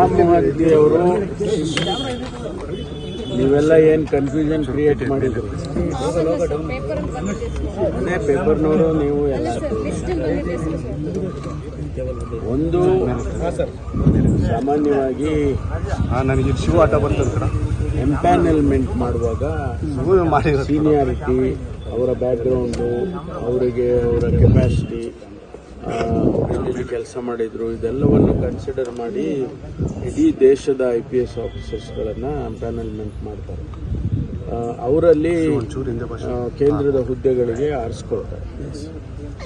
ರಾಮಮೂರ್ತಿ ಅವರು. ನೀವೆಲ್ಲ ಏನು ಕನ್ಫ್ಯೂಷನ್ ಕ್ರಿಯೇಟ್ ಮಾಡಿದ್ರು? ಅದೇ ಪೇಪರ್ನವರು ನೀವು ಎಲ್ಲ. ಒಂದು ಸಾಮಾನ್ಯವಾಗಿ ನನಗೆ ಶಿವ ಆಟ ಬರ್ತದೆ ಎಂಪ್ಯಾನಲ್ಮೆಂಟ್ ಮಾಡುವಾಗ ಸೀನಿಯಾರಿಟಿ ಅವರ ಬ್ಯಾಕ್ಗ್ರೌಂಡು ಅವರಿಗೆ ಅವರ ಕೆಪಾಸಿಟಿ ಕೆಲಸ ಮಾಡಿದ್ರು. ಇದೆಲ್ಲವನ್ನು ಕನ್ಸಿಡರ್ ಮಾಡಿ ಇಡೀ ದೇಶದ ಐ ಪಿ ಎಸ್ ಆಫೀಸರ್ಸ್ಗಳನ್ನು ಪ್ಯಾನಲ್ಮೆಂಟ್ ಮಾಡ್ತಾರೆ. ಅವರಲ್ಲಿ ಒಂಚೂರು ಹಿಂದೆ ಭಾಷೆ. ಕೇಂದ್ರದ ಹುದ್ದೆಗಳಿಗೆ ಆರಿಸ್ಕೊಳ್ತಾರೆ.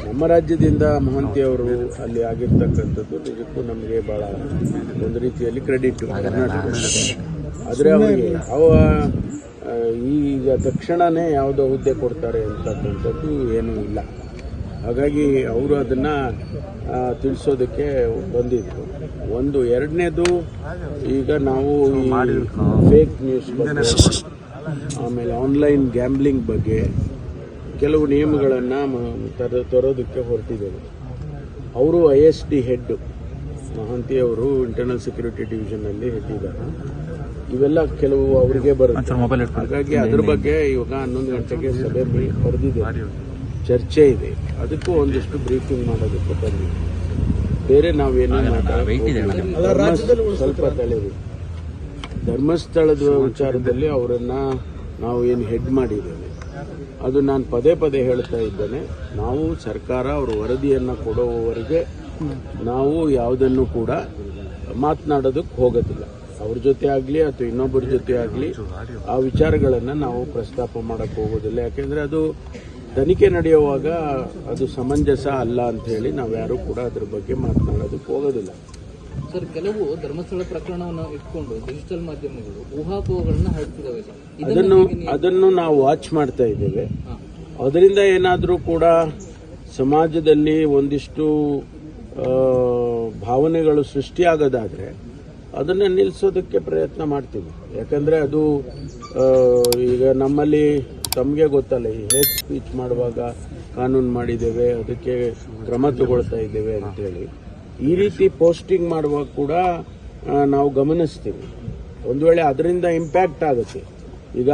ನಮ್ಮ ರಾಜ್ಯದಿಂದ ಮಹಂತಿ ಅವರು ಅಲ್ಲಿ ಆಗಿರ್ತಕ್ಕಂಥದ್ದು ನಿಜಕ್ಕೂ ನಮಗೆ ಬಹಳ ಒಂದು ರೀತಿಯಲ್ಲಿ ಕ್ರೆಡಿಟ್ ಕರ್ನಾಟಕ ಆದರೆ ಅವರಿಗೆ ಅವ ಈಗ ತಕ್ಷಣನೇ ಯಾವುದೋ ಹುದ್ದೆ ಕೊಡ್ತಾರೆ ಅಂತಕ್ಕಂಥದ್ದು ಏನೂ ಇಲ್ಲ. ಹಾಗಾಗಿ ಅವರು ಅದನ್ನ ತಿಳಿಸೋದಕ್ಕೆ ಬಂದಿದ್ದರು ಒಂದು ಎರಡನೇದು ಈಗ ನಾವು ಫೇಕ್ ನ್ಯೂಸ್ ಆಮೇಲೆ ಆನ್ಲೈನ್ ಗ್ಯಾಂಬ್ಲಿಂಗ್ ಬಗ್ಗೆ ಕೆಲವು ನಿಯಮಗಳನ್ನು ತರ ತರೋದಕ್ಕೆ ಹೊರಟಿದ್ದೇವೆ. ಅವರು ಐ ಎಸ್ ಡಿ ಹೆಡ್ ಮಹಾಂತಿಯವರು ಅವರು ಇಂಟರ್ನಲ್ ಸೆಕ್ಯೂರಿಟಿ ಡಿವಿಷನಲ್ಲಿ ಹೆಡ್ಡಿದ್ದಾರೆ ಇವೆಲ್ಲ ಕೆಲವು ಅವರಿಗೆ ಬರುತ್ತೆ. ಹಾಗಾಗಿ ಅದ್ರ ಬಗ್ಗೆ ಇವಾಗ ಹನ್ನೊಂದು ಗಂಟೆಗೆ ಸಭೆ ಹೊರದಿದೆ. ಚರ್ಚೆ ಇದೆ. ಅದಕ್ಕೂ ಒಂದಿಷ್ಟು ಬ್ರೀಫಿಂಗ್ ಮಾಡೋದಕ್ಕೆ ಬಂದಿದ್ದೀವಿ ಬೇರೆ ನಾವೇನು ಸ್ವಲ್ಪ ತಲೆವಿ ಧರ್ಮಸ್ಥಳದ ವಿಚಾರದಲ್ಲಿ ಅವರನ್ನ ನಾವು ಏನು ಹೆಡ್ ಮಾಡಿದ್ದೇವೆ. ಅದು ನಾನು ಪದೇ ಪದೇ ಹೇಳ್ತಾ ಇದ್ದೇನೆ. ನಾವು ಸರ್ಕಾರ ಅವರ ವರದಿಯನ್ನು ಕೊಡುವವರೆಗೆ ನಾವು ಯಾವುದನ್ನು ಕೂಡ ಮಾತನಾಡೋದಕ್ಕೆ ಹೋಗೋದಿಲ್ಲ. ಅವ್ರ ಜೊತೆ ಆಗಲಿ ಅಥವಾ ಇನ್ನೊಬ್ಬರ ಜೊತೆ ಆಗಲಿ ಆ ವಿಚಾರಗಳನ್ನು ನಾವು ಪ್ರಸ್ತಾಪ ಮಾಡಕ್ಕೆ ಹೋಗೋದಿಲ್ಲ. ಯಾಕೆಂದರೆ ಅದು ತನಿಖೆ ನಡೆಯುವಾಗ ಅದು ಸಮಂಜಸ ಅಲ್ಲ ಅಂತ ಹೇಳಿ ನಾವ್ಯಾರೂ ಕೂಡ ಅದ್ರ ಬಗ್ಗೆ ಮಾತನಾಡೋದಕ್ಕೆ ಹೋಗೋದಿಲ್ಲ. ಸರ್ ಕೆಲವು ಧರ್ಮಸ್ಥಳ ಪ್ರಕರಣವನ್ನು ಇಟ್ಕೊಂಡು ಡಿಜಿಟಲ್ ಮಾಧ್ಯಮಗಳು ಊಹಾಪೋಹಗಳನ್ನ ಹಾಕ್ತಿದ್ದಾವೆ ಅದನ್ನು ಅದನ್ನು ನಾವು ವಾಚ್ ಮಾಡ್ತಾ ಇದ್ದೇವೆ. ಅದರಿಂದ ಏನಾದರೂ ಕೂಡ ಸಮಾಜದಲ್ಲಿ ಒಂದಿಷ್ಟು ಭಾವನೆಗಳು ಸೃಷ್ಟಿಯಾಗೋದಾದ್ರೆ ಅದನ್ನು ನಿಲ್ಲಿಸೋದಕ್ಕೆ ಪ್ರಯತ್ನ ಮಾಡ್ತೀವಿ. ಯಾಕಂದರೆ ಅದು ಈಗ ನಮ್ಮಲ್ಲಿ ತಮಗೆ ಗೊತ್ತಲ್ಲ, ಈ ಹೇಟ್ ಸ್ಪೀಚ್ ಮಾಡುವಾಗ ಕಾನೂನು ಮಾಡಿದ್ದೇವೆ, ಅದಕ್ಕೆ ಕ್ರಮ ತಗೊಳ್ತಾ ಇದ್ದೇವೆ ಅಂತೇಳಿ ಈ ರೀತಿ ಪೋಸ್ಟಿಂಗ್ ಮಾಡುವಾಗ ಕೂಡ ನಾವು ಗಮನಿಸ್ತೀವಿ. ಒಂದು ವೇಳೆ ಅದರಿಂದ ಇಂಪ್ಯಾಕ್ಟ್ ಆಗುತ್ತೆ. ಈಗ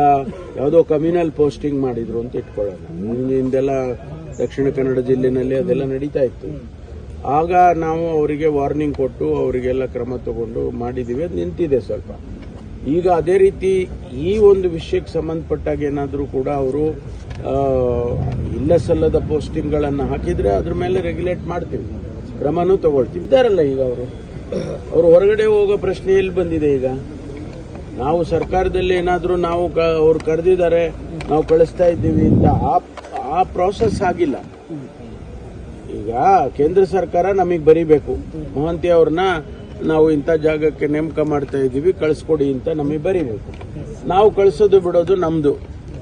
ಯಾವುದೋ ಕಮ್ಯುನಲ್ ಪೋಸ್ಟಿಂಗ್ ಮಾಡಿದ್ರು ಅಂತ ಇಟ್ಕೊಳ್ಳೋಣ. ಹಿಂದೆಲ್ಲ ದಕ್ಷಿಣ ಕನ್ನಡ ಜಿಲ್ಲೆನಲ್ಲಿ ಅದೆಲ್ಲ ನಡೀತಾ ಇತ್ತು. ಆಗ ನಾವು ಅವರಿಗೆ ವಾರ್ನಿಂಗ್ ಕೊಟ್ಟು ಅವರಿಗೆಲ್ಲ ಕ್ರಮ ತಗೊಂಡು ಮಾಡಿದ್ದೀವಿ. ಅದು ನಿಂತಿದೆ ಸ್ವಲ್ಪ. ಈಗ ಅದೇ ರೀತಿ ಈ ಒಂದು ವಿಷಯಕ್ಕೆ ಸಂಬಂಧಪಟ್ಟಾಗ ಏನಾದರೂ ಕೂಡ ಅವರು ಇಲ್ಲ ಸಲ್ಲದ ಪೋಸ್ಟಿಂಗ್ಗಳನ್ನು ಹಾಕಿದ್ರೆ ಅದ್ರ ಮೇಲೆ ರೆಗ್ಯುಲೇಟ್ ಮಾಡ್ತೀವಿ. ಕ್ರಮನೂ ತಗೊಳ್ತೀವಿ. ಇದ್ದಾರಲ್ಲ ಈಗ ಅವರು? ಅವರು ಹೊರಗಡೆ ಹೋಗೋ ಪ್ರಶ್ನೆ ಎಲ್ಲಿ ಬಂದಿದೆ ಈಗ? ನಾವು ಸರ್ಕಾರದಲ್ಲಿ ಏನಾದರೂ ನಾವು ಕ, ಅವ್ರು ಕರೆದಿದ್ದಾರೆ, ನಾವು ಕಳಿಸ್ತಾ ಇದ್ದೀವಿ ಅಂತ ಆ ಆ ಪ್ರಾಸೆಸ್ ಆಗಿಲ್ಲ. ಈಗ ಕೇಂದ್ರ ಸರ್ಕಾರ ನಮಗೆ ಬರೀಬೇಕು. ಮಹಂತಿ ಅವ್ರನ್ನ ನಾವು ಇಂಥ ಜಾಗಕ್ಕೆ ನೇಮಕ ಮಾಡ್ತಾ ಇದ್ದೀವಿ ಕಳಿಸ್ಕೊಡಿ ಅಂತ ನಮಗೆ ಬರಿಬೇಕು. ನಾವು ಕಳಿಸೋದು ಬಿಡೋದು ನಮ್ಮದು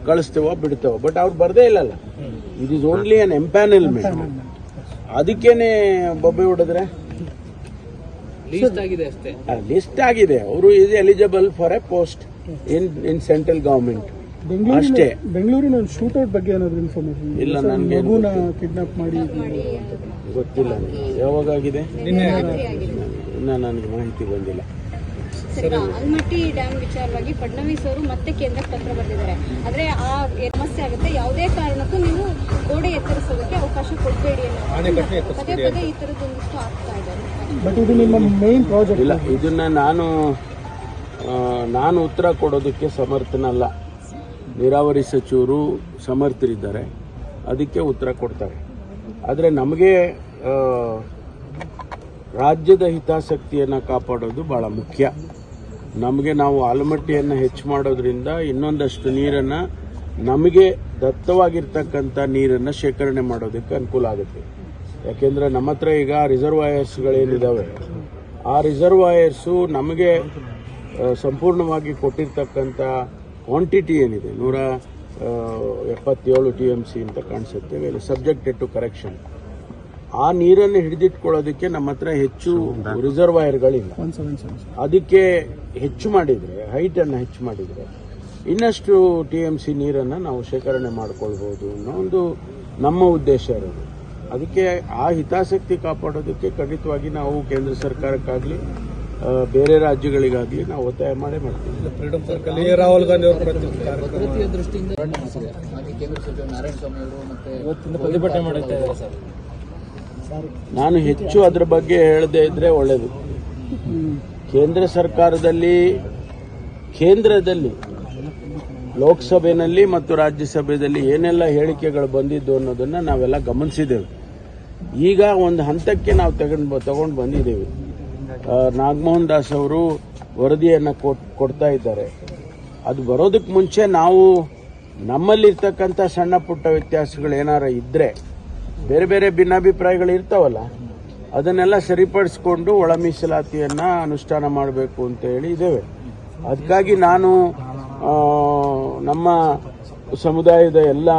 ಕಳಿಸ್ತೇವೋ ಬಿಡ್ತೇವೋ ಬಟ್ ಅವ್ರು ಬರದೇ ಇಲ್ಲಲ್ಲ. It is only an empanelment ಅದಕ್ಕೇನೆ ಬೊಬ್ಬೆ ಹೊಡೆದ್ರೆ? ಲೀಸ್ಟ್ ಆಗಿದೆ ಅಷ್ಟೇ. ಲಿಸ್ಟ್ ಆಗಿದೆ. ಅವರು is eligible for a post in in central government ಅಷ್ಟೇ. ಬೆಂಗಳೂರಿನ ಒಂದು ಶೂಟೌಟ್ ಬಗ್ಗೆ ಏನಾದ್ರು ಇನ್ಫಾರ್ಮೇಶನ್ ಇಲ್ಲ ನನಗೆ ಮಗುನ ಕಿಡ್ನಾಪ್ ಮಾಡಿ ಗೊತ್ತಿಲ್ಲ. ಯಾವಾಗ ಯಾವಾಗಾಗಿದೆ ಆಗಿದೆ. ಇನ್ನ ನನಗೆ ಮಾಹಿತಿ ಬಂದಿಲ್ಲ. ಆಲ್ಮಟ್ಟಿ ಡ್ಯಾಮ್ ವಿಚಾರವಾಗಿ ಫಡ್ನವೀಸ್ ಅವರು ಮತ್ತೆ ಕೇಂದ್ರಕ್ಕೆ ಪತ್ರ ಬರೆದಿದ್ದಾರೆ. ಆದ್ರೆ ಆ ಸಮಸ್ಯೆ ಆಗುತ್ತೆ. ಯಾವುದೇ ಕಾರಣಕ್ಕೂ ನೀವು ಗೋಡೆ ಎತ್ತರಿಸೋದಕ್ಕೆ ಅವಕಾಶ ಕೊಡಬೇಡಿ ಅನ್ನೋ ಪದೇ ಪದೇ ಈ ತರದೊಂದಿಷ್ಟು ಆಗ್ತಾ ಇದೆ ಬಟ್ ಇದು ನಿಮ್ಮ ಮೇನ್ ಪ್ರಾಜೆಕ್ಟ್ ಇಲ್ಲ ಇದನ್ನ ನಾನು ನಾನು ಉತ್ತರ ಕೊಡೋದಕ್ಕೆ ಸಮರ್ಥನಲ್ಲ. ನೀರಾವರಿ ಸಚಿವರು ಸಮರ್ಥರಿದ್ದಾರೆ. ಅದಕ್ಕೆ ಉತ್ತರ ಕೊಡ್ತಾರೆ. ಆದರೆ ನಮಗೆ ರಾಜ್ಯದ ಹಿತಾಸಕ್ತಿಯನ್ನು ಕಾಪಾಡೋದು ಬಹಳ ಮುಖ್ಯ. ನಮಗೆ ನಾವು ಆಲಮಟ್ಟಿಯನ್ನು ಹೆಚ್ಚು ಮಾಡೋದ್ರಿಂದ ಇನ್ನೊಂದಷ್ಟು ನೀರನ್ನು ನಮಗೆ ದತ್ತವಾಗಿರ್ತಕ್ಕಂಥ ನೀರನ್ನು ಶೇಖರಣೆ ಮಾಡೋದಕ್ಕೆ ಅನುಕೂಲ ಆಗುತ್ತೆ. ಯಾಕೆಂದರೆ ನಮ್ಮ ಹತ್ರ ಈಗ ರಿಸರ್ವಾಯರ್ಸ್ಗಳೇನಿದ್ದಾವೆ ಆ ರಿಸರ್ವಾಯರ್ಸು ನಮಗೆ ಸಂಪೂರ್ಣವಾಗಿ ಕೊಟ್ಟಿರ್ತಕ್ಕಂಥ ಕ್ವಾಂಟಿಟಿ ಏನಿದೆ? ನೂರ ಎಪ್ಪತ್ತೇಳು ಟಿ ಎಂ ಸಿ ಅಂತ ಕಾಣಿಸುತ್ತೆ. Subjected to correction. ಆ ನೀರನ್ನು ಹಿಡಿದಿಟ್ಕೊಳ್ಳೋದಕ್ಕೆ ನಮ್ಮ ಹತ್ರ ಹೆಚ್ಚು ರಿಸರ್ವಾಯರ್ಗಳಿಲ್ಲ. ಅದಕ್ಕೆ ಹೆಚ್ಚು ಮಾಡಿದರೆ ಹೈಟನ್ನು ಹೆಚ್ಚು ಮಾಡಿದರೆ ಇನ್ನಷ್ಟು ಟಿ ಎಂ ಸಿ ನೀರನ್ನು ನಾವು ಶೇಖರಣೆ ಮಾಡ್ಕೊಳ್ಬೋದು ಅನ್ನೋ ಒಂದು ನಮ್ಮ ಉದ್ದೇಶ ಇರೋದು. ಅದಕ್ಕೆ ಆ ಹಿತಾಸಕ್ತಿ ಕಾಪಾಡೋದಕ್ಕೆ ಖಂಡಿತವಾಗಿ ನಾವು ಕೇಂದ್ರ ಸರ್ಕಾರಕ್ಕಾಗಲಿ ಬೇರೆ ರಾಜ್ಯಗಳಿಗಾಗಲಿ ನಾವು ಒತ್ತಾಯ ಮಾಡೇ ಮಾಡ್ತೀವಿ. ರಾಹುಲ್ ಗಾಂಧಿ ದೃಷ್ಟಿಯಿಂದ ಪ್ರತಿಭಟನೆ ನಾನು ಹೆಚ್ಚು ಅದರ ಬಗ್ಗೆ ಹೇಳದೇ ಇದ್ರೆ ಒಳ್ಳೆಯದು ಕೇಂದ್ರ ಸರ್ಕಾರದಲ್ಲಿ, ಕೇಂದ್ರದಲ್ಲಿ ಲೋಕಸಭೆಯಲ್ಲಿ ಮತ್ತು ರಾಜ್ಯಸಭೆಯಲ್ಲಿ ಏನೆಲ್ಲ ಹೇಳಿಕೆಗಳು ಬಂದಿದ್ದು ಅನ್ನೋದನ್ನ ನಾವೆಲ್ಲ ಗಮನಿಸಿದ್ದೇವೆ. ಈಗ ಒಂದು ಹಂತಕ್ಕೆ ನಾವು ತಗೊಂಡು ತಗೊಂಡು ಬಂದಿದ್ದೇವೆ. ನಾಗಮೋಹನ್ ದಾಸ್ ಅವರು ವರದಿಯನ್ನು ಕೊಡ್ತಾ ಇದ್ದಾರೆ. ಅದು ಬರೋದಕ್ಕೆ ಮುಂಚೆ ನಾವು ನಮ್ಮಲ್ಲಿರ್ತಕ್ಕಂಥ ಸಣ್ಣ ಪುಟ್ಟ ವ್ಯತ್ಯಾಸಗಳು ಏನಾರ ಇದ್ದರೆ ಬೇರೆ ಬೇರೆ ಭಿನ್ನಾಭಿಪ್ರಾಯಗಳು ಇರ್ತಾವಲ್ಲ, ಅದನ್ನೆಲ್ಲ ಸರಿಪಡಿಸ್ಕೊಂಡು ಒಳ ಮೀಸಲಾತಿಯನ್ನು ಅನುಷ್ಠಾನ ಮಾಡಬೇಕು ಅಂತ ಹೇಳಿ ಇದ್ದೇವೆ. ಅದಕ್ಕಾಗಿ ನಾನು ನಮ್ಮ ಸಮುದಾಯದ ಎಲ್ಲ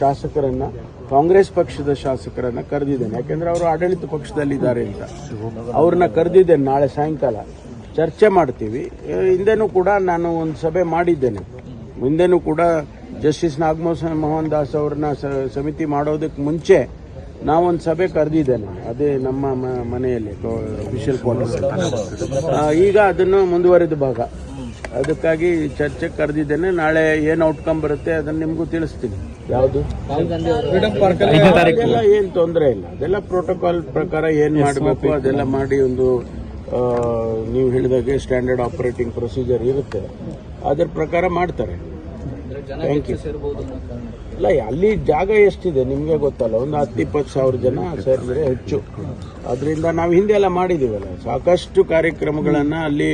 ಶಾಸಕರನ್ನು, ಕಾಂಗ್ರೆಸ್ ಪಕ್ಷದ ಶಾಸಕರನ್ನ ಕರೆದಿದ್ದೇನೆ. ಯಾಕೆಂದ್ರೆ ಅವರು ಆಡಳಿತ ಪಕ್ಷದಲ್ಲಿದ್ದಾರೆ ಅಂತ. ಅವ್ರನ್ನ ಕರೆದಿದ್ದೇನೆ ನಾಳೆ ಸಾಯಂಕಾಲ. ಚರ್ಚೆ ಮಾಡ್ತೀವಿ. ಹಿಂದೆನೂ ಕೂಡ ನಾನು ಒಂದು ಸಭೆ ಮಾಡಿದ್ದೇನೆ. ಮುಂದೆನೂ ಕೂಡ ಜಸ್ಟಿಸ್ ನಾಗಮೋಹನ್ ಮೋಹನ್ ದಾಸ್ ಅವ್ರನ್ನ ಸ- ಸಮಿತಿ ಮಾಡೋದಕ್ಕೆ ಮುಂಚೆ ನಾವೊಂದು ಸಭೆ ಕರೆದಿದ್ದೇನೆ ಅದೇ ನಮ್ಮ ಮ- ಮನೆಯಲ್ಲಿ ಅಫಿಷಿಯಲ್ ಕ್ವಾರ್ಟರ್ಸ್ ಈಗ ಅದನ್ನು ಮುಂದುವರೆದ ಭಾಗ. ಅದಕ್ಕಾಗಿ ಚರ್ಚೆ ಕರೆದಿದ್ದೇನೆ ನಾಳೆ ಏನು ಔಟ್ಕಮ್ ಬರುತ್ತೆ ಅದನ್ನು ನಿಮಗೂ ತಿಳಿಸ್ತೀನಿ. ಯಾವುದು? ಅದೆಲ್ಲ ಏನು ತೊಂದರೆ ಇಲ್ಲ. ಅದೆಲ್ಲ ಪ್ರೋಟೋಕಾಲ್ ಪ್ರಕಾರ ಏನು ಮಾಡಬೇಕು ಅದೆಲ್ಲ ಮಾಡಿ ಒಂದು ನೀವು ಹೇಳಿದಾಗೆ ಸ್ಟ್ಯಾಂಡರ್ಡ್ ಆಪರೇಟಿಂಗ್ ಪ್ರೊಸೀಜರ್ ಇರುತ್ತೆ. ಅದರ ಪ್ರಕಾರ ಮಾಡ್ತಾರೆ. ಅನ್ನೋ ಕಾರಣ ಅಲ್ಲ ಅಲ್ಲಿ ಜಾಗ ಎಷ್ಟಿದೆ ನಿಮಗೆ ಗೊತ್ತಲ್ಲ? ಒಂದು ಹತ್ತು ಇಪ್ಪತ್ತು ಸಾವಿರ ಜನ ಸೇರಿದ್ರೆ ಹೆಚ್ಚು. ಅದರಿಂದ ನಾವು ಹಿಂದೆ ಎಲ್ಲ ಮಾಡಿದ್ದೀವಲ್ಲ ಸಾಕಷ್ಟು ಕಾರ್ಯಕ್ರಮಗಳನ್ನು ಅಲ್ಲಿ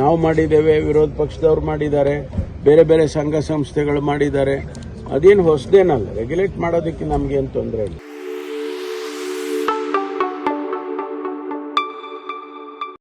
ನಾವು ಮಾಡಿದ್ದೇವೆ ವಿರೋಧ ಪಕ್ಷದವ್ರು ಮಾಡಿದ್ದಾರೆ ಬೇರೆ ಬೇರೆ ಸಂಘ ಸಂಸ್ಥೆಗಳು ಮಾಡಿದ್ದಾರೆ. ಅದೇನು ಹೊಸದೇನಲ್ಲ ರೆಗ್ಯುಲೇಟ್ ಮಾಡೋದಕ್ಕೆ ನಮಗೇನು ತೊಂದರೆ ಇಲ್ಲ.